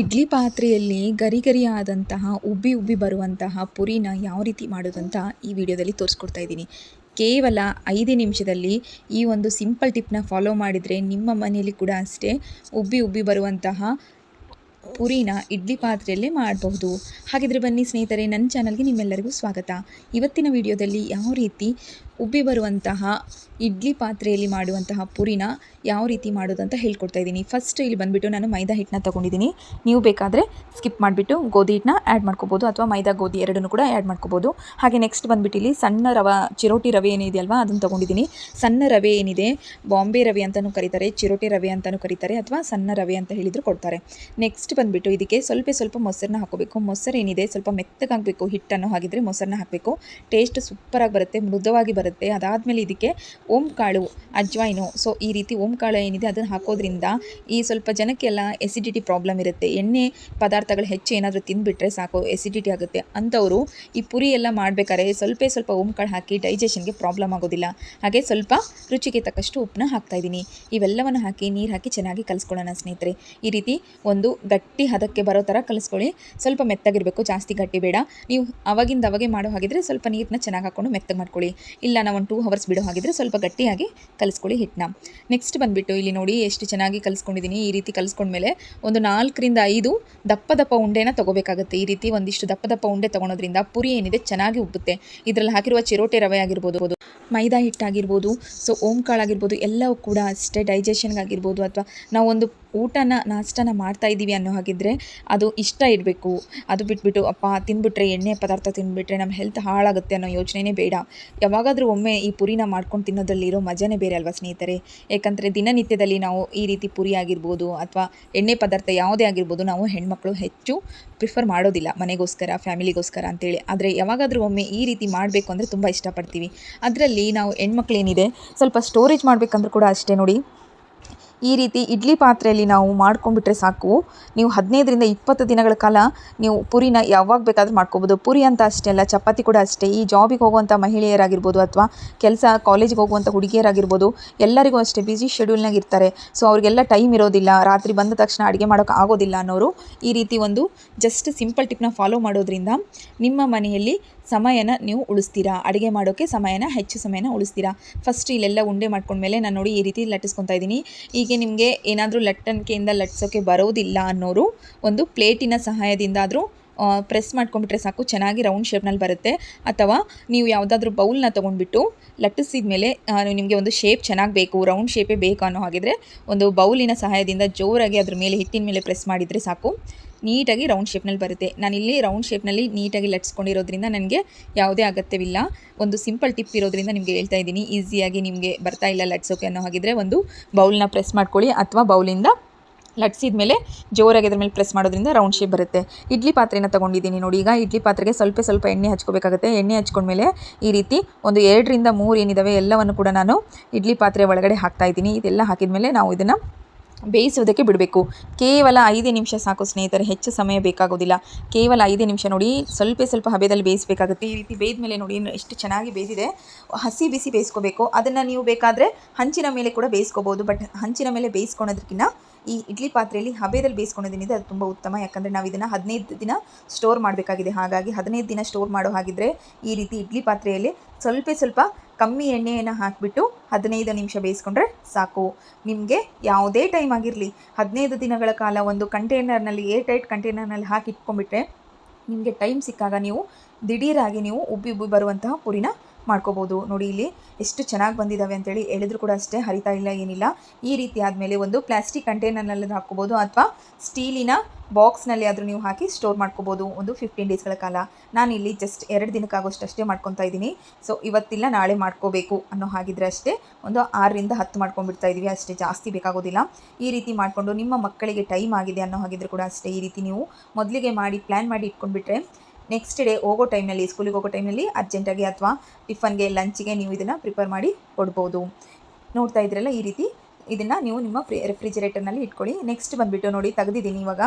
ಇಡ್ಲಿ ಪಾತ್ರೆಯಲ್ಲಿ ಗರಿ ಗರಿಯಾದಂತಹ ಉಬ್ಬಿ ಉಬ್ಬಿ ಬರುವಂತಹ ಪುರಿನ ಯಾವ ರೀತಿ ಮಾಡೋದಂತ ಈ ವಿಡಿಯೋದಲ್ಲಿ ತೋರಿಸ್ಕೊಡ್ತಾ ಇದ್ದೀನಿ. ಕೇವಲ ಐದು ನಿಮಿಷದಲ್ಲಿ ಈ ಒಂದು ಸಿಂಪಲ್ ಟಿಪ್ನ ಫಾಲೋ ಮಾಡಿದರೆ ನಿಮ್ಮ ಮನೆಯಲ್ಲಿ ಕೂಡ ಅಷ್ಟೇ ಉಬ್ಬಿ ಉಬ್ಬಿ ಬರುವಂತಹ ಪುರಿನ ಇಡ್ಲಿ ಪಾತ್ರೆಯಲ್ಲೇ ಮಾಡಬಹುದು. ಹಾಗಿದ್ರೆ ಬನ್ನಿ ಸ್ನೇಹಿತರೆ, ನನ್ನ ಚಾನಲ್ಗೆ ನಿಮ್ಮೆಲ್ಲರಿಗೂ ಸ್ವಾಗತ. ಇವತ್ತಿನ ವಿಡಿಯೋದಲ್ಲಿ ಯಾವ ರೀತಿ ಉಬ್ಬಿ ಬರುವಂತಹ ಇಡ್ಲಿ ಪಾತ್ರೆಯಲ್ಲಿ ಮಾಡುವಂತಹ ಪುರಿನ ಯಾವ ರೀತಿ ಮಾಡೋದು ಅಂತ ಹೇಳ್ಕೊಡ್ತಾ ಇದ್ದೀನಿ. ಫಸ್ಟ್ ಇಲ್ಲಿ ಬಂದುಬಿಟ್ಟು ನಾನು ಮೈದಾ ಹಿಟ್ಟನ್ನ ತೊಗೊಂಡಿದ್ದೀನಿ. ನೀವು ಬೇಕಾದರೆ ಸ್ಕಿಪ್ ಮಾಡಿಬಿಟ್ಟು ಗೋಧಿ ಹಿಟ್ಟನ್ನ ಆ್ಯಡ್ ಮಾಡ್ಕೋಬೋದು ಅಥವಾ ಮೈದಾ ಗೋಧಿ ಎರಡನ್ನೂ ಕೂಡ ಆ್ಯಡ್ ಮಾಡ್ಕೋಬೋದು. ಹಾಗೆ ನೆಕ್ಸ್ಟ್ ಬಂದುಬಿಟ್ಟು ಇಲ್ಲಿ ಸಣ್ಣ ರವೆ, ಚಿರೋಟಿ ರವೆ ಏನಿದೆಯಲ್ವಾ ಅದನ್ನು ತೊಗೊಂಡಿದ್ದೀನಿ. ಸಣ್ಣ ರವೆ ಏನಿದೆ, ಬಾಂಬೆ ರವೆ ಅಂತಲೂ ಕರೀತಾರೆ, ಚಿರೋಟಿ ರವೆ ಅಂತಲೂ ಕರೀತಾರೆ ಅಥವಾ ಸಣ್ಣ ರವೆ ಅಂತ ಹೇಳಿದ್ರು ಕೊಡ್ತಾರೆ. ನೆಕ್ಸ್ಟ್ ಬಂದುಬಿಟ್ಟು ಇದಕ್ಕೆ ಸ್ವಲ್ಪ ಸ್ವಲ್ಪ ಮೊಸರನ್ನ ಹಾಕೋಬೇಕು ಮೊಸರು ಏನಿದೆ, ಸ್ವಲ್ಪ ಮೆತ್ತಗಾಗಬೇಕು ಹಿಟ್ಟನ್ನು ಹಾಗಿದ್ರೆ ಮೊಸರನ್ನ ಹಾಕಬೇಕು. ಟೇಸ್ಟ್ ಸೂಪರಾಗಿ ಬರುತ್ತೆ, ಮೃದುವಾಗಿ ಬರುತ್ತೆ. ಅದಾದಮೇಲೆ ಇದಕ್ಕೆ ಓಂ ಕಾಳು ಅಜ್ವಾಯಿನು ಸೊ ಈ ರೀತಿ ಓಂ ಕಾಳು ಏನಿದೆ, ಅದನ್ನು ಹಾಕೋದ್ರಿಂದ ಈ ಸ್ವಲ್ಪ ಜನಕ್ಕೆಲ್ಲ ಎಸಿಡಿಟಿ ಪ್ರಾಬ್ಲಮ್ ಇರುತ್ತೆ. ಎಣ್ಣೆ ಪದಾರ್ಥಗಳು ಹೆಚ್ಚು ಏನಾದರೂ ತಿಂದುಬಿಟ್ರೆ ಸಾಕು ಎಸಿಡಿಟಿ ಆಗುತ್ತೆ. ಅಂಥವರು ಈ ಪುರಿ ಎಲ್ಲ ಮಾಡಬೇಕಾದ್ರೆ ಸ್ವಲ್ಪ ಸ್ವಲ್ಪ ಓಂ ಕಾಳು ಹಾಕಿ ಡೈಜೆಷನ್ಗೆ ಪ್ರಾಬ್ಲಮ್ ಆಗೋದಿಲ್ಲ. ಹಾಗೆ ಸ್ವಲ್ಪ ರುಚಿಗೆ ತಕ್ಕಷ್ಟು ಉಪ್ಪನ್ನ ಹಾಕ್ತಾ ಇದ್ದೀನಿ. ಇವೆಲ್ಲವನ್ನು ಹಾಕಿ, ನೀರು ಹಾಕಿ ಚೆನ್ನಾಗಿ ಕಲಿಸ್ಕೊಳ್ಳೋಣ ಸ್ನೇಹಿತರೆ. ಈ ರೀತಿ ಒಂದು ಗಟ್ಟಿ ಹದಕ್ಕೆ ಬರೋ ಥರ ಕಲಿಸ್ಕೊಳ್ಳಿ. ಸ್ವಲ್ಪ ಮೆತ್ತಗಿರಬೇಕು, ಜಾಸ್ತಿ ಗಟ್ಟಿ ಬೇಡ. ನೀವು ಅವಾಗಿಂದ ಅವಾಗೆ ಮಾಡೋ ಹಾಗಿದ್ರೆ ಸ್ವಲ್ಪ ನೀರನ್ನ ಚೆನ್ನಾಗಿ ಹಾಕ್ಕೊಂಡು ಮೆತ್ತಗೆ ಮಾಡ್ಕೊಳ್ಳಿ. ಇಲ್ಲ ನಾವು ಒಂದು ಟೂ ಅವರ್ಸ್ ಬಿಡೋ ಹಾಗಿದ್ರೆ ಸ್ವಲ್ಪ ಗಟ್ಟಿಯಾಗಿ ಕಲಿಸ್ಕೊಳ್ಳಿ ಹಿಟ್ಟನ್ನ ನೆಕ್ಸ್ಟ್ ಬಂದುಬಿಟ್ಟು ಇಲ್ಲಿ ನೋಡಿ ಎಷ್ಟು ಚೆನ್ನಾಗಿ ಕಲಿಸ್ಕೊಂಡಿದ್ದೀನಿ. ಈ ರೀತಿ ಕಲಿಸ್ಕೊಂಡ್ಮೇಲೆ ಒಂದು ನಾಲ್ಕರಿಂದ ಐದು ದಪ್ಪ ದಪ್ಪ ಉಂಡೆನ ತೊಗೋಬೇಕಾಗುತ್ತೆ. ಈ ರೀತಿ ಒಂದಿಷ್ಟು ದಪ್ಪ ದಪ್ಪ ಉಂಡೆ ತೊಗೊಳೋದ್ರಿಂದ ಪುರಿ ಏನಿದೆ ಚೆನ್ನಾಗಿ ಉಬ್ಬುತ್ತೆ. ಇದರಲ್ಲಿ ಹಾಕಿರುವ ಚಿರೋಟೆ ರವೆ ಆಗಿರ್ಬೋದು, ಮೈದಾ ಹಿಟ್ಟಾಗಿರ್ಬೋದು, ಸೊ ಓಂಕಾಳಾಗಿರ್ಬೋದು ಎಲ್ಲವೂ ಕೂಡ ಅಷ್ಟೇ ಡೈಜೆಷನ್ಗಾಗಿರ್ಬೋದು ಅಥವಾ ನಾವೊಂದು ಊಟನ, ನಾಷ್ಟನ ಮಾಡ್ತಾ ಇದ್ದೀವಿ ಅನ್ನೋ ಹಾಗಿದ್ರೆ ಅದು ಇಷ್ಟ ಇರಬೇಕು. ಅದು ಬಿಟ್ಬಿಟ್ಟು, ಅಪ್ಪ ತಿಂದ್ಬಿಟ್ರೆ ಎಣ್ಣೆ ಪದಾರ್ಥ ತಿಂದ್ಬಿಟ್ರೆ ನಮ್ಮ ಹೆಲ್ತ್ ಹಾಳಾಗುತ್ತೆ ಅನ್ನೋ ಯೋಚನೆನೇ ಬೇಡ. ಯಾವಾಗಾದರೂ ಒಮ್ಮೆ ಈ ಪುರಿನ ಮಾಡ್ಕೊಂಡು ತಿನ್ನೋದ್ರಲ್ಲಿರೋ ಮಜಾನೇ ಬೇರೆ ಅಲ್ವಾ ಸ್ನೇಹಿತರೆ? ಯಾಕಂದರೆ ದಿನನಿತ್ಯದಲ್ಲಿ ನಾವು ಈ ರೀತಿ ಪುರಿ ಆಗಿರ್ಬೋದು ಅಥವಾ ಎಣ್ಣೆ ಪದಾರ್ಥ ಯಾವುದೇ ಆಗಿರ್ಬೋದು ನಾವು ಹೆಣ್ಮಕ್ಳು ಹೆಚ್ಚು ಪ್ರಿಫರ್ ಮಾಡೋದಿಲ್ಲ ಮನೆಗೋಸ್ಕರ, ಫ್ಯಾಮಿಲಿಗೋಸ್ಕರ ಅಂತೇಳಿ. ಆದರೆ ಯಾವಾಗಾದರೂ ಒಮ್ಮೆ ಈ ರೀತಿ ಮಾಡಬೇಕು ಅಂದರೆ ತುಂಬ ಇಷ್ಟಪಡ್ತೀವಿ. ಅದರಲ್ಲಿ ನಾವು ಹೆಣ್ಮಕ್ಳೇನಿದೆ ಸ್ವಲ್ಪ ಸ್ಟೋರೇಜ್ ಮಾಡಬೇಕಂದ್ರೂ ಕೂಡ ಅಷ್ಟೇ ನೋಡಿ. ಈ ರೀತಿ ಇಡ್ಲಿ ಪಾತ್ರೆಯಲ್ಲಿ ನಾವು ಮಾಡ್ಕೊಂಡ್ಬಿಟ್ರೆ ಸಾಕು. ನೀವು ಹದಿನೈದರಿಂದ ಇಪ್ಪತ್ತು ದಿನಗಳ ಕಾಲ ನೀವು ಪುರಿನ ಯಾವಾಗ ಬೇಕಾದರೂ ಮಾಡ್ಕೋಬೋದು. ಪುರಿ ಅಂತ ಅಷ್ಟೇ ಅಲ್ಲ, ಚಪಾತಿ ಕೂಡ ಅಷ್ಟೇ. ಈ ಜಾಬಿಗೆ ಹೋಗುವಂಥ ಮಹಿಳೆಯರಾಗಿರ್ಬೋದು ಅಥವಾ ಕೆಲಸ ಕಾಲೇಜಿಗೆ ಹೋಗುವಂಥ ಹುಡುಗಿಯರಾಗಿರ್ಬೋದು, ಎಲ್ಲರಿಗೂ ಅಷ್ಟೇ ಬ್ಯುಸಿ ಶೆಡ್ಯೂಲ್ನಾಗ ಇರ್ತಾರೆ. ಸೊ ಅವರಿಗೆಲ್ಲ ಟೈಮ್ ಇರೋದಿಲ್ಲ, ರಾತ್ರಿ ಬಂದ ತಕ್ಷಣ ಅಡುಗೆ ಮಾಡೋಕ್ಕೆ ಆಗೋದಿಲ್ಲ ಅನ್ನೋರು ಈ ರೀತಿ ಒಂದು ಜಸ್ಟ್ ಸಿಂಪಲ್ ಟಿಪ್ನ ಫಾಲೋ ಮಾಡೋದ್ರಿಂದ ನಿಮ್ಮ ಮನೆಯಲ್ಲಿ ಸಮಯನ ನೀವು ಉಳಿಸ್ತೀರಾ? ಅಡುಗೆ ಮಾಡೋಕ್ಕೆ ಸಮಯನ, ಹೆಚ್ಚು ಸಮಯನ ಉಳಿಸ್ತೀರಾ? ಫಸ್ಟ್ ಇಲ್ಲೆಲ್ಲ ಉಂಡೆ ಮಾಡ್ಕೊಂಡ್ಮೇಲೆ ನಾನು ನೋಡಿ ಈ ರೀತಿ ಲಟ್ಟಿಸ್ಕೊತಾ ಇದ್ದೀನಿ. ನಿಮಗೆ ಏನಾದರೂ ಲಟ್ಟಣಿಕೆಯಿಂದ ಲಟ್ಸೋಕ್ಕೆ ಬರೋದಿಲ್ಲ ಅನ್ನೋರು ಒಂದು ಪ್ಲೇಟಿನ ಸಹಾಯದಿಂದಾದರೂ ಪ್ರೆಸ್ ಮಾಡ್ಕೊಂಡ್ಬಿಟ್ರೆ ಸಾಕು, ಚೆನ್ನಾಗಿ ರೌಂಡ್ ಶೇಪ್ನಲ್ಲಿ ಬರುತ್ತೆ. ಅಥವಾ ನೀವು ಯಾವುದಾದ್ರೂ ಬೌಲ್ನ ತೊಗೊಂಡ್ಬಿಟ್ಟು ಲಟ್ಟಿಸಿದ ಮೇಲೆ ನಿಮಗೆ ಒಂದು ಶೇಪ್ ಚೆನ್ನಾಗಿ ಬೇಕು, ರೌಂಡ್ ಶೇಪೇ ಬೇಕು ಅನ್ನೋ ಹಾಗಿದ್ರೆ, ಒಂದು ಬೌಲಿನ ಸಹಾಯದಿಂದ ಜೋರಾಗಿ ಅದ್ರ ಮೇಲೆ ಹಿಟ್ಟಿನ ಮೇಲೆ ಪ್ರೆಸ್ ಮಾಡಿದರೆ ಸಾಕು. ನೀಟಾಗಿ ರೌಂಡ್ ಶೇಪ್ನಲ್ಲಿ ಬರುತ್ತೆ. ನಾನಿಲ್ಲಿ ರೌಂಡ್ ಶೇಪ್ನಲ್ಲಿ ನೀಟಾಗಿ ಲಟ್ಸ್ಕೊಂಡಿರೋದ್ರಿಂದ ನನಗೆ ಯಾವುದೇ ಅಗತ್ಯವಿಲ್ಲ. ಒಂದು ಸಿಂಪಲ್ ಟಿಪ್ ಇರೋದ್ರಿಂದ ನಿಮಗೆ ಹೇಳ್ತಾ ಇದ್ದೀನಿ. ಈಸಿಯಾಗಿ ನಿಮಗೆ ಬರ್ತಾ ಇಲ್ಲ ಲಟ್ಸೋಕೆ ಅನ್ನೋ ಹಾಗಿದ್ರೆ ಒಂದು ಬೌಲ್ನ ಪ್ರೆಸ್ ಮಾಡ್ಕೊಳ್ಳಿ ಅಥವಾ ಬೌಲಿಂದ ಲಟ್ಸಿದ ಮೇಲೆ ಜೋರಾಗಿ ಅದ್ರ ಮೇಲೆ ಪ್ರೆಸ್ ಮಾಡೋದ್ರಿಂದ ರೌಂಡ್ ಶೇಪ್ ಬರುತ್ತೆ. ಇಡ್ಲಿ ಪಾತ್ರೆನ ತೊಗೊಂಡಿದ್ದೀನಿ ನೋಡಿ. ಈಗ ಇಡ್ಲಿ ಪಾತ್ರೆಗೆ ಸ್ವಲ್ಪ ಸ್ವಲ್ಪ ಎಣ್ಣೆ ಹಚ್ಕೋಬೇಕಾಗುತ್ತೆ. ಎಣ್ಣೆ ಹಚ್ಕೊಂಡ್ಮೇಲೆ ಈ ರೀತಿ ಒಂದು ಎರಡರಿಂದ ಮೂರು ಏನಿದ್ದಾವೆ ಎಲ್ಲವನ್ನು ಕೂಡ ನಾನು ಇಡ್ಲಿ ಪಾತ್ರೆ ಒಳಗಡೆ ಹಾಕ್ತಾ ಇದ್ದೀನಿ. ಇದೆಲ್ಲ ಹಾಕಿದ ಮೇಲೆ ನಾವು ಇದನ್ನು ಬೇಯಿಸೋದಕ್ಕೆ ಬಿಡಬೇಕು. ಕೇವಲ ಐದೇ ನಿಮಿಷ ಸಾಕು ಸ್ನೇಹಿತರೆ, ಹೆಚ್ಚು ಸಮಯ ಬೇಕಾಗೋದಿಲ್ಲ ಕೇವಲ ಐದೇ ನಿಮಿಷ ನೋಡಿ, ಸ್ವಲ್ಪ ಸ್ವಲ್ಪ ಹಬೆದಲ್ಲಿ ಬೇಯಿಸಬೇಕಾಗುತ್ತೆ. ಈ ರೀತಿ ಬೇಯ್ದ ಮೇಲೆ ನೋಡಿ ಎಷ್ಟು ಚೆನ್ನಾಗಿ ಬೇಯ್ದಿದೆ. ಹಸಿ ಬಿಸಿ ಬೇಯಿಸ್ಕೋಬೇಕು. ಅದನ್ನು ನೀವು ಬೇಕಾದರೆ ಹಂಚಿನ ಮೇಲೆ ಕೂಡ ಬೇಯಿಸ್ಕೋಬೋದು. ಬಟ್ ಹಂಚಿನ ಮೇಲೆ ಬೇಯಿಸ್ಕೊಳೋದಕ್ಕಿಂತ ಈ ಇಡ್ಲಿ ಪಾತ್ರೆಯಲ್ಲಿ ಹಬೆದಲ್ಲಿ ಬೇಯಿಸ್ಕೊಳೋದೇನಿದೆ ಅದು ತುಂಬ ಉತ್ತಮ. ಯಾಕಂದರೆ ನಾವು ಇದನ್ನು ಹದಿನೈದು ದಿನ ಸ್ಟೋರ್ ಮಾಡಬೇಕಾಗಿದೆ. ಹಾಗಾಗಿ ಹದಿನೈದು ದಿನ ಸ್ಟೋರ್ ಮಾಡೋ ಹಾಗಿದ್ರೆ ಈ ರೀತಿ ಇಡ್ಲಿ ಪಾತ್ರೆಯಲ್ಲಿ ಸ್ವಲ್ಪ ಸ್ವಲ್ಪ ಕಮ್ಮಿ ಎಣ್ಣೆಯನ್ನು ಹಾಕಿಬಿಟ್ಟು ಹದಿನೈದು ನಿಮಿಷ ಬೇಯಿಸ್ಕೊಂಡ್ರೆ ಸಾಕು. ನಿಮಗೆ ಯಾವುದೇ ಟೈಮ್ ಆಗಿರಲಿ, ಹದಿನೈದು ದಿನಗಳ ಕಾಲ ಒಂದು ಕಂಟೈನರ್ನಲ್ಲಿ ಏರ್ ಟೈಟ್ ಕಂಟೈನರ್ನಲ್ಲಿ ಹಾಕಿ ಇಟ್ಕೊಂಡ್ಬಿಟ್ರೆ ನಿಮಗೆ ಟೈಮ್ ಸಿಕ್ಕಾಗ ನೀವು ದಿಢೀರಾಗಿ ನೀವು ಉಬ್ಬಿ ಉಬ್ಬಿ ಬರುವಂತಹ ಪುರಿನ ಮಾಡ್ಕೋಬೋದು. ನೋಡಿ ಇಲ್ಲಿ ಎಷ್ಟು ಚೆನ್ನಾಗಿ ಬಂದಿದ್ದಾವೆ ಅಂತೇಳಿ ಹೇಳಿದ್ರು ಕೂಡ ಅಷ್ಟೇ ಹರಿತಾ ಇಲ್ಲ, ಏನಿಲ್ಲ. ಈ ರೀತಿ ಆದಮೇಲೆ ಒಂದು ಪ್ಲಾಸ್ಟಿಕ್ ಕಂಟೈನರ್ನಲ್ಲಿ ಹಾಕ್ಕೋಬೋದು ಅಥವಾ ಸ್ಟೀಲಿನ ಬಾಕ್ಸ್ನಲ್ಲಿ ಆದರೂ ನೀವು ಹಾಕಿ ಸ್ಟೋರ್ ಮಾಡ್ಕೋಬೋದು ಒಂದು ಫಿಫ್ಟೀನ್ ಡೇಸ್ಗಳ ಕಾಲ. ನಾನು ಇಲ್ಲಿ ಜಸ್ಟ್ ಎರಡು ದಿನಕ್ಕಾಗೋಷ್ಟು ಅಷ್ಟೇ ಮಾಡ್ಕೊತಾ ಇದ್ದೀನಿ. ಸೊ, ಇವತ್ತಿಲ್ಲ, ನಾಳೆ ಮಾಡ್ಕೋಬೇಕು ಅನ್ನೋ ಹಾಗಿದ್ರೆ ಅಷ್ಟೇ ಒಂದು ಆರರಿಂದ ಹತ್ತು ಮಾಡ್ಕೊಂಡ್ಬಿಡ್ತಾ ಇದ್ದೀವಿ. ಅಷ್ಟೇ ಜಾಸ್ತಿ ಬೇಕಾಗೋದಿಲ್ಲ. ಈ ರೀತಿ ಮಾಡಿಕೊಂಡು ನಿಮ್ಮ ಮಕ್ಕಳಿಗೆ ಟೈಮ್ ಆಗಿದೆ ಅನ್ನೋ ಹಾಗಿದ್ರೆ ಕೂಡ ಅಷ್ಟೇ ಈ ರೀತಿ ನೀವು ಮೊದಲಿಗೆ ಮಾಡಿ ಪ್ಲ್ಯಾನ್ ಮಾಡಿ ಇಟ್ಕೊಂಡ್ಬಿಟ್ರೆ ನೆಕ್ಸ್ಟ್ ಡೇ ಹೋಗೋ ಟೈಮ್ನಲ್ಲಿ ಸ್ಕೂಲಿಗೆ ಹೋಗೋ ಟೈಮ್ನಲ್ಲಿ ಅರ್ಜೆಂಟಾಗಿ ಅಥವಾ ಟಿಫನ್ಗೆ ಲಂಚ್ಗೆ ನೀವು ಇದನ್ನು ಪ್ರಿಪೇರ್ ಮಾಡಿ ಕೊಡ್ಬೋದು. ನೋಡ್ತಾ ಇದ್ರಲ್ಲ ಈ ರೀತಿ ಇದನ್ನು ನೀವು ನಿಮ್ಮ ಫ್ರಿ ರೆಫ್ರಿಜರೇಟರ್ನಲ್ಲಿ ಇಟ್ಕೊಳ್ಳಿ. ನೆಕ್ಸ್ಟ್ ಬಂದುಬಿಟ್ಟು ನೋಡಿ, ತೆಗೆದಿದ್ದೀನಿ ಇವಾಗ.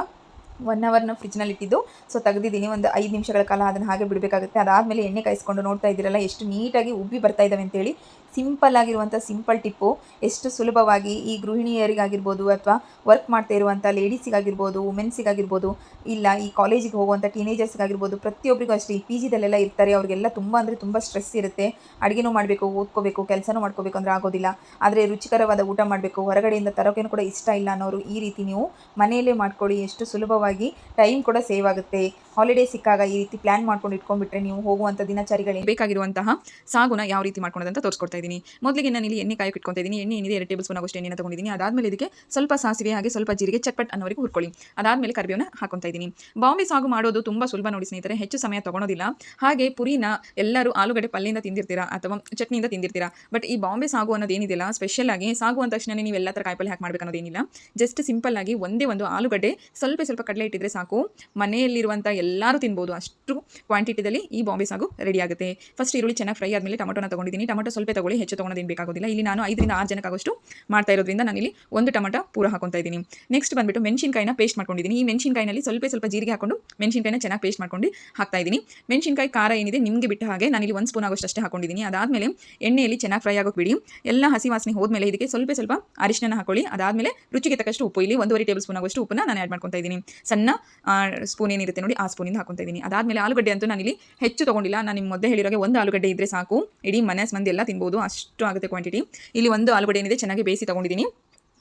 ಒನ್ ಅವರ್ನ ಫ್ರಿಜ್ನಲ್ಲಿ ಇಟ್ಟಿದ್ದು. ಸೊ ತೆಗೆದಿದ್ದೀನಿ. ಒಂದು ಐದು ನಿಮಿಷಗಳ ಕಾಲ ಅದನ್ನು ಹಾಗೆ ಬಿಡಬೇಕಾಗುತ್ತೆ. ಅದಾದಮೇಲೆ ಎಣ್ಣೆ ಕಾಯಿಸ್ಕೊಂಡು ನೋಡ್ತಾ ಇದ್ದೀರಲ್ಲ, ಎಷ್ಟು ನೀಟಾಗಿ ಉಬ್ಬಿ ಬರ್ತಾ ಇದ್ದಾವೆ ಅಂತೇಳಿ. ಸಿಂಪಲ್ ಆಗಿರುವಂಥ ಸಿಂಪಲ್ ಟಿಪ್ಪು ಎಷ್ಟು ಸುಲಭವಾಗಿ ಈ ಗೃಹಿಣಿಯರಿಗಾಗಿರ್ಬೋದು ಅಥವಾ ವರ್ಕ್ ಮಾಡ್ತಾ ಇರುವಂಥ ಲೇಡೀಸಿಗಾಗಿರ್ಬೋದು ವುಮೆನ್ಸಿಗಾಗಿರ್ಬೋದು ಇಲ್ಲ ಈ ಕಾಲೇಜಿಗೆ ಹೋಗುವಂಥ ಟೀನೇಜರ್ಸ್ಗಾಗಿರ್ಬೋದು ಪ್ರತಿಯೊಬ್ಬರಿಗೂ ಅಷ್ಟೇ ಈ ಪಿ ಜಿದಲ್ಲೆಲ್ಲ ಇರ್ತಾರೆ. ಅವರಿಗೆಲ್ಲ ತುಂಬ ಅಂದರೆ ತುಂಬ ಸ್ಟ್ರೆಸ್ ಇರುತ್ತೆ. ಅಡುಗೆನೂ ಮಾಡಬೇಕು, ಓದ್ಕೋಬೇಕು, ಕೆಲಸನೂ ಮಾಡ್ಕೋಬೇಕು ಅಂದರೆ ಆಗೋದಿಲ್ಲ. ಆದರೆ ರುಚಿಕರವಾದ ಊಟ ಮಾಡಬೇಕು, ಹೊರಗಡೆಯಿಂದ ತರೋಕೇನು ಕೂಡ ಇಷ್ಟ ಇಲ್ಲ ಅನ್ನೋರು ಈ ರೀತಿ ನೀವು ಮನೆಯಲ್ಲೇ ಮಾಡ್ಕೊಳ್ಳಿ. ಎಷ್ಟು ಸುಲಭವಾಗಿ ಟೈಮ್ ಕೂಡ ಸೇವ್ ಆಗುತ್ತೆ. ಹಾಲಿಡೇ ಸಿಕ್ಕಾಗ ಈ ರೀತಿ ಪ್ಲಾನ್ ಮಾಡ್ಕೊಂಡು ಇಟ್ಕೊಂಡ್ಬಿಟ್ರೆ ನೀವು ಹೋಗುವಂಥ ದಿನಚರಿಗಳಿಗೆ ಬೇಕಾಗಿರುವಂತಹ ಸಾಗುನ ಯಾವ ರೀತಿ ಮಾಡ್ಕೊಳ್ಳೋದಂತ ತೋರಿಸ್ಕೊಡ್ತಾ ಇದ್ದೀನಿ. ಮೊದಲಿಗೆ ನಾನು ಇಲ್ಲಿ ಎಣ್ಣೆ ಕಾಯಕ್ಕೆ ಇಟ್ಕೊತಾ ಇದ್ದೀನಿ. ಎಣ್ಣೆ ಏನಿದೆ, ಎರಡು ಟೇಬಲ್ ಸ್ಪೂನ್ ಆಗೋಷ್ಟು ಎಣ್ಣೆನ ತಗೊಂಡಿದ್ದೀನಿ. ಅದಾದಮೇಲೆ ಇದಕ್ಕೆ ಸ್ವಲ್ಪ ಸಾಸಿವೆ ಹಾಗೆ ಸ್ವಲ್ಪ ಜೀರಿಗೆ, ಚಟ್ಪಟ್ ಅನ್ನೋವರೆಗೂ ಹುರ್ಕೊಳ್ಳಿ. ಅದಾದಮೇಲೆ ಕರಿಬೇವನ್ನ ಹಾಕೊತಾ ಇದ್ದೀನಿ. ಬಾಂಬೆ ಸಾಗು ಮಾಡೋದು ತುಂಬ ಸುಲಭ ನೋಡಿ ಸ್ನೇಹಿತರೆ. ಹೆಚ್ಚು ಸಮಯ ತಗೊಳೋದಿಲ್ಲ. ಹಾಗೆ ಪುರಿನ ಎಲ್ಲರೂ ಆಲೂಗಡ್ಡೆ ಪಲ್ಲೆಯಿಂದ ತಿಂದಿರ್ತೀರಾ ಅಥವಾ ಚಟ್ನಿಯಿಂದ ತಿಂದಿರ್ತೀರಾ? ಬಟ್ ಈ ಬಾಂಬೆ ಸಾಗು ಅನ್ನೋದು ಏನಿದೆಯಲ್ಲ ಸ್ಪೆಷಲ್ ಆಗಿ ಸಾಗು ಅಂದ ತಕ್ಷಣ ನೀವು ಎಲ್ಲ ಥರ ಕಾಯಿಪಲ್ಲೆ ಹಾಕಿ ಮಾಡ್ಬೇಕು ಅನ್ನೋದೇನಿಲ್ಲ ಜಸ್ಟ್ ಸಿಂಪಲ್ ಆಗಿ ಒಂದೇ ಒಂದು ಆಲೂಗಡ್ಡೆ ಸ್ವಲ್ಪ ಸ್ವಲ್ಪ ಕಡಲೆ ಇಟ್ಟಿದ್ರೆ ಸಾಕು. ಮನೆಯಲ್ಲಿರುವಂಥ ಎಲ್ಲರೂ ತಿನ್ಬೋದು. ಅಷ್ಟು ಕ್ವಾಂಟಿಟಿದಲ್ಲಿ ಈ ಬಾಂಬೆ ಸಾಗು ರೆಡಿ ಆಗುತ್ತೆ. ಫಸ್ಟ್ ಈರುಳ್ಳಿ ಚೆನ್ನಾಗಿ ಫ್ರೈ ಆದಮೇಲೆ ಟೊಮೊಟೊನ ತಗೊಂಡಿದ್ದೀನಿ. ಟೊಮೊಟೊ ಸ್ವಲ್ಪ ತಗೊಳ್ಳಿ, ಹೆಚ್ಚು ತೊಗೊಳೋದೇನು ಬೇಕಾಗೋದಿಲ್ಲ. ಇಲ್ಲಿ ನಾನು ಐದರಿಂದ ಆರು ಜನಕ್ಕಾಗೋಷ್ಟು ಮಾಡ್ತಾ ಇರೋದ್ರಿಂದ ನಾನು ಇಲ್ಲಿ ಒಂದು ಟೊಮೊಟೊ ಪೂರ ಹಾಕೊತಾ ಇದ್ದೀನಿ. ನೆಕ್ಸ್ಟ್ ಬಂದ್ಬಿಟ್ಟು ಮೆಣಸಿನಕಾಯಿನ ಪೇಸ್ಟ್ ಮಾಡ್ಕೊಂಡಿದ್ದೀನಿ. ಈ ಮೆಣಸಿನಕಾಯಿನಲ್ಲಿ ಸ್ವಲ್ಪ ಸ್ವಲ್ಪ ಜೀರಿಗೆ ಹಾಕೊಂಡು ಮೆಣಸಿನಕಾಯಿನ ಚೆನ್ನಾಗಿ ಪೇಸ್ಟ್ ಮಾಡ್ಕೊಂಡು ಹಾಕ್ತಾ ಇದ್ದೀನಿ. ಮೆಣಸಿನಕಾಯಿ ಖಾರ ಏನಿದೆ ನಿಮಗೆ ಬಿಟ್ಟ ಹಾಗೆ ನಾನು ಇಲ್ಲಿ ಒಂದು ಸ್ಪೂನ್ ಆಗೋಷ್ಟು ಅಷ್ಟೇ ಹಾಕೊಂಡಿದ್ದೀನಿ. ಅದಾದಮೇಲೆ ಎಣ್ಣೆಯಲ್ಲಿ ಚೆನ್ನಾಗಿ ಫ್ರೈ ಆಗೋಕೆ ಬಿಡಿ. ಎಲ್ಲ ಹಸಿ ವಾಸನೆ ಹೋದ್ಮೇಲೆ ಇದಕ್ಕೆ ಸ್ವಲ್ಪ ಸ್ವಲ್ಪ ಅರಿಶಿನ ಹಾಕೊಳ್ಳಿ. ಅದಾದಮೇಲೆ ರುಚಿಗೆ ತಕ್ಕಷ್ಟು ಉಪ್ಪು. ಇಲ್ಲಿ ಒಂದೂವರೆ ಟೇಬಲ್ ಸ್ಪೂನ್ ಆಗೋಷ್ಟು ಉಪ್ಪನ್ನ ನಾನು ಆ್ಯಡ್ ಮಾಡ್ಕೊತಾ ಇದ್ದೀನಿ. ಸಣ್ಣ ಸ್ಪೂನ್ ಏನಿರುತ್ತೆ ನೋಡಿ ಆ ಸ್ಪೂನಿಂದ ಹಾಕೊತಾ ಇದ್ದೀನಿ ಅದಾದಮೇಲೆ ಆಲೂಗಡ್ಡೆ ಅಂತೂ ಇಲ್ಲಿ ಹೆಚ್ಚು ತೊಗೊಂಡಿಲ್ಲ. ನಾನು ನಿಮ್ಮ ಮೊದಲೇ ಹೇಳಿರೋಗೆ ಒಂದು ಆಲೂಗಡ್ಡೆ ಇದ್ದರೆ ಸಾಕು. ಇಡೀ ಮನೆ ಮಂದಿ ಎಲ್ಲ ತಿನ್ಬೋದು. ಅಷ್ಟು ಆಗುತ್ತೆ ಕ್ವಾಂಟಿಟಿ ಇಲ್ಲಿ ಒಂದು ಆಲೂಗಡ್ಡೆ ಏನಿದೆ ಚೆನ್ನಾಗಿ ಬೇಯಿಸಿ ತೊಗೊಂಡಿದ್ದೀನಿ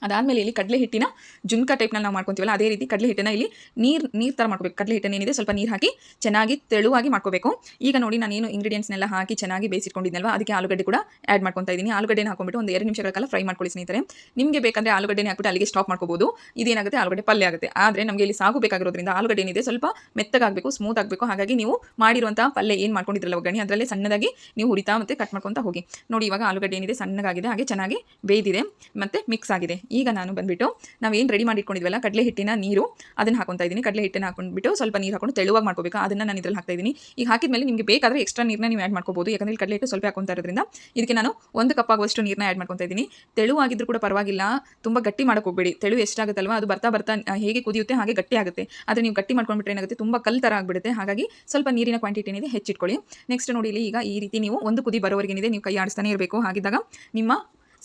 ಅದಾದಮೇಲೆ ಇಲ್ಲಿ ಕಡಲೆ ಹಿಟ್ಟಿನ ಜುನ್ಕ ಟೈಪ್ನಲ್ಲಿ ನಾವು ಮಾಡ್ಕೊತೀವಲ್ಲ, ಅದೇ ರೀತಿ ಕಡಲೆ ಹಿಟ್ಟನ್ನು ಇಲ್ಲಿ ನೀರು ನೀರು ಥರ ಮಾಡ್ಕೋಬೇಕು. ಕಡಲೆ ಹಿಟ್ಟನ್ನು ಏನಿದೆ ಸ್ವಲ್ಪ ನೀರು ಹಾಕಿ ಚೆನ್ನಾಗಿ ತೆಳುವಾಗಿ ಮಾಡ್ಕೋಬೇಕು. ಈಗ ನೋಡಿ ನಾನೇನು ಇಂಗ್ರೀಡಿಯೆಂಟ್ಸ್ನೆಲ್ಲ ಹಾಕಿ ಚೆನ್ನಾಗಿ ಬೇಯಿಸಿಟ್ಕೊಂಡಿದ್ನಲ್ವ, ಅದಕ್ಕೆ ಆಲೂಗಡ್ಡೆ ಕೂಡ ಆ್ಯಡ್ ಮಾಡ್ಕೊತಾ ಇದ್ದೀನಿ ಆಲೂಗಡ್ಡೆನ ಹಾಕೊಂಬಿಟ್ಟು ಒಂದು ಎರಡು ನಿಮಿಷಗಳ ಕಾಲ ಫ್ರೈ ಮಾಡ್ಕೊಳ್ಳಿ ಸ್ನೇಹಿತರೆ. ನಿಮಗೆ ಬೇಕಂದರೆ ಆಲೂಗಡ್ಡೆನೇ ಹಾಕ್ಬಿಟ್ಟು ಅಲ್ಲಿಗೆ ಸ್ಟಾಪ್ ಮಾಡ್ಕೋಬೋದು. ಇದೇನಾಗುತ್ತೆ? ಆಲೂಗಡ್ಡೆ ಪಲ್ಯ ಆಗುತ್ತೆ. ಆದರೆ ನಮಗೆ ಇಲ್ಲಿ ಸಾಗು ಬೇಕಾಗಿರೋದ್ರಿಂದ ಆಲೂಗಡ್ಡೆ ಏನಿದೆ ಸ್ವಲ್ಪ ಮೆತ್ತಗಾಗಬೇಕು ಸ್ಮೂತ್ ಆಗಬೇಕು. ಹಾಗಾಗಿ ನೀವು ಮಾಡಿರುವಂಥ ಪಲ್ಯ ಏನು ಮಾಡ್ಕೊಂಡಿದ್ರಲ್ಲ ಒಗ್ಗರಣೆ, ಅದರಲ್ಲೇ ಸಣ್ಣದಾಗಿ ನೀವು ಹುರಿತಾ ಮತ್ತು ಕಟ್ ಮಾಡ್ಕೊತಾ ಹೋಗಿ. ನೋಡಿ ಇವಾಗ ಆಲೂಗಡ್ಡೆ ಏನಿದೆ ಸಣ್ಣಗಾಗಿದೆ, ಹಾಗೆ ಚೆನ್ನಾಗಿ ಬೇಯ್ದಿದೆ, ಮತ್ತು ಮಿಕ್ಸ್ ಆಗಿದೆ. ಈಗ ನಾನು ಬಂದ್ಬಿಟ್ಟು ನಾವೇನು ರೆಡಿ ಮಾಡಿ ಇಟ್ಕೊಂಡಿದ್ವಲ್ಲ ಕಡಲೆ ಹಿಟ್ಟಿನ ನೀರು, ಅದನ್ನು ಹಾಕೊತಾ ಇದ್ದೀನಿ. ಕಡಲೆ ಹಿಟ್ಟನ್ನು ಹಾಕೊಂಡ್ಬಿಟ್ಟು ಸ್ವಲ್ಪ ನೀರು ಹಾಕೊಂಡು ತೆಳುವಾಗಿ ಮಾಡ್ಕೋಬೇಕು. ಅದನ್ನು ನಾನು ಇದರಲ್ಲಿ ಹಾಕ್ತಾ ಇದ್ದೀನಿ. ಈಗ ಹಾಕಿದ್ಮೇಲೆ ನಿಮಗೆ ಬೇಕಾದರೆ ಎಕ್ಸ್ಟ್ರಾ ನೀರನ್ನ ನೀವು ಆ್ಯಡ್ ಮಾಡ್ಕೋಬೋದು. ಯಾಕಂದರೆ ಕಡಲೆ ಹಿಟ್ಟು ಸ್ವಲ್ಪ ಹಾಕೊತಾ ಇರೋದ್ರಿಂದ ಇದಕ್ಕೆ ನಾನು ಒಂದು ಕಪ್ ಆಗುವಷ್ಟು ನೀರನ್ನ ಆ್ಯಡ್ ಮಾಡ್ಕೊತಾ ಇದ್ದೀನಿ. ತೆಳುವಾಗಿದ್ರೂ ಕೂಡ ಪರವಾಗಿಲ್ಲ. ತುಂಬ ಗಟ್ಟಿ ಮಾಡೋಕೆ ಹೋಗಬೇಡಿ. ತೆಳು ಎಷ್ಟಾಗುತ್ತಲ್ವ? ಅದು ಬರ್ತಾ ಬರ್ತಾ ಹೇಗೆ ಕುದಿಯುತ್ತೆ? ಹಾಗೆ ಗಟ್ಟಿ ಆಗುತ್ತೆ. ಆದರೆ ನೀವು ಗಟ್ಟಿ ಮಾಡ್ಕೊಂಡ್ಬಿಟ್ರೆ ಏನಾಗುತ್ತೆ? ತುಂಬ ಕಲ್ ಥರ ಆಗಿಬಿಡುತ್ತೆ. ಹಾಗಾಗಿ ಸ್ವಲ್ಪ ನೀರಿನ ಕ್ವಾಂಟಿಟಿ ಏನಿದೆ ಹೆಚ್ಚಿಟ್ಕೊಳ್ಳಿ. ನೆಕ್ಸ್ಟ್ ನೋಡಿ ಈಗ ಈ ರೀತಿ ನೀವು ಒಂದು ಕುದಿ ಬರೋವರೆಗೆ ಏನಿದೆ ನೀವು ಕೈ ಆಡಿಸ್ತಾನೆ ಇರಬೇಕು. ಹಾಗಿದ್ದಾಗ ನಿಮ್ಮ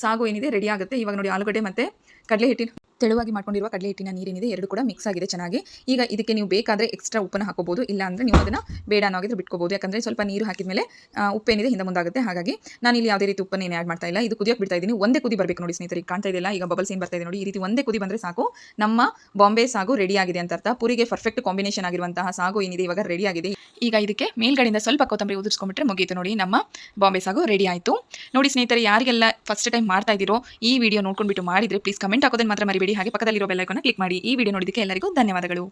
ಸಾಗು ಏನಿದೆ ರೆಡಿ ಆಗುತ್ತೆ. ಇವಾಗ ನೋಡಿ ಆಲೂಗಡ್ಡೆ ಮತ್ತು ಕಡಲೆ ಹಿಟ್ಟಿನ ತೆಳುವಾಗಿ ಮಾಡ್ಕೊಂಡಿರುವ ಕಡಲೆ ಹಿಟ್ಟಿನ ನೀರೇನಿದೆ ಎರಡು ಕೂಡ ಮಿಕ್ಸ್ ಆಗಿದೆ ಚೆನ್ನಾಗಿ. ಈಗ ಇದಕ್ಕೆ ನೀವು ಬೇಕಾದರೆ ಎಕ್ಸ್ಟ್ರಾ ಉಪ್ಪನ್ನು ಹಾಕೋಬಹುದು ಇಲ್ಲ ಅಂದರೆ ನೀವು ಅದನ್ನು ಬೇಡ ಅನ್ನೋಗಿದ್ರೆ ಬಿಟ್ಕೋಬಹುದು ಯಾಕಂದರೆ ಸ್ವಲ್ಪ ನೀರು ಹಾಕಿದ ಮೇಲೆ ಉಪ್ಪೇನಿದೆ ಹಿಂದೆ ಮುಂದಾಗುತ್ತೆ. ಹಾಗಾಗಿ ನಾನು ಇಲ್ಲಿ ಯಾವುದೇ ರೀತಿ ಉಪ್ಪನ್ನು ಏನು ಆ್ಯಡ್ ಮಾಡ್ತಾ ಇಲ್ಲ. ಇದು ಕುದಿಯೋಕೆ ಬಿಡ್ತಾ ಇದ್ದೀನಿ. ಒಂದೇ ಕುದಿ ಬರಬೇಕು ನೋಡಿ ಸ್ನೇಹಿತರೆ ಕಾಣ್ತಾ ಇದೆಯಲ್ಲ, ಈಗ ಬಬಲ್ಸ್ ಏನು ಬರ್ತಾ ಇದೆ ನೋಡಿ. ಈ ರೀತಿ ಒಂದೇ ಕುದಿ ಬಂದರೆ ಸಾಕು. ನಮ್ಮ ಬಾಂಬೆ ಸಾಗು ರೆಡಿ ಆಗಿದೆ ಅಂತ ಅರ್ಥ. ಪೂರಿಗೆ ಪರ್ಫೆಕ್ಟ್ ಕಾಂಬಿನೇಷನ್ ಆಗಿರುವಂತಹ ಸಾಗು ಏನಿದೆ ಇವಾಗ ರೆಡಿ ಆಗಿದೆ. ಈಗ ಇದಕ್ಕೆ ಮೇಲ್ಗಡೆಯಿಂದ ಸ್ವಲ್ಪ ಕೊತ್ತಂಬರಿ ಉದುರಿಸ್ಕೊಂಡ್ಬಿಟ್ರೆ ಮುಗಿಯಿತು ನೋಡಿ. ನಮ್ಮ ಬಾಂಬೆ ಸಾಗು ರೆಡಿ ಆಯಿತು. ನೋಡಿ ಸ್ನೇಹಿತರೆ, ಯಾರಿಗೆಲ್ಲ ಫಸ್ಟ್ ಟೈಮ್ ಮಾಡ್ತಾ ಇದ್ದೀರೋ, ಈ ವಿಡಿಯೋ ನೋಡ್ಕೊಂಡ್ಬಿಟ್ಟು ಮಾಡಿದರೆ ಪ್ಲೀಸ್ ಕಮೆಂಟ್ ಹಾಕೋದನ್ನು ಮಾತ್ರ ಮರಿಬೇಡಿ. ಹಾಗೆ ಪಕ್ಕದಲ್ಲಿರೋ ಬೆಲ್ಲೈಕನ್ನ ಕ್ಲಿಕ್ ಮಾಡಿ ಈ ವಿಡಿಯೋ ನೋಡಿದ್ದಕ್ಕೆ ಎಲ್ಲರಿಗೂ ಧನ್ಯವಾದಗಳು.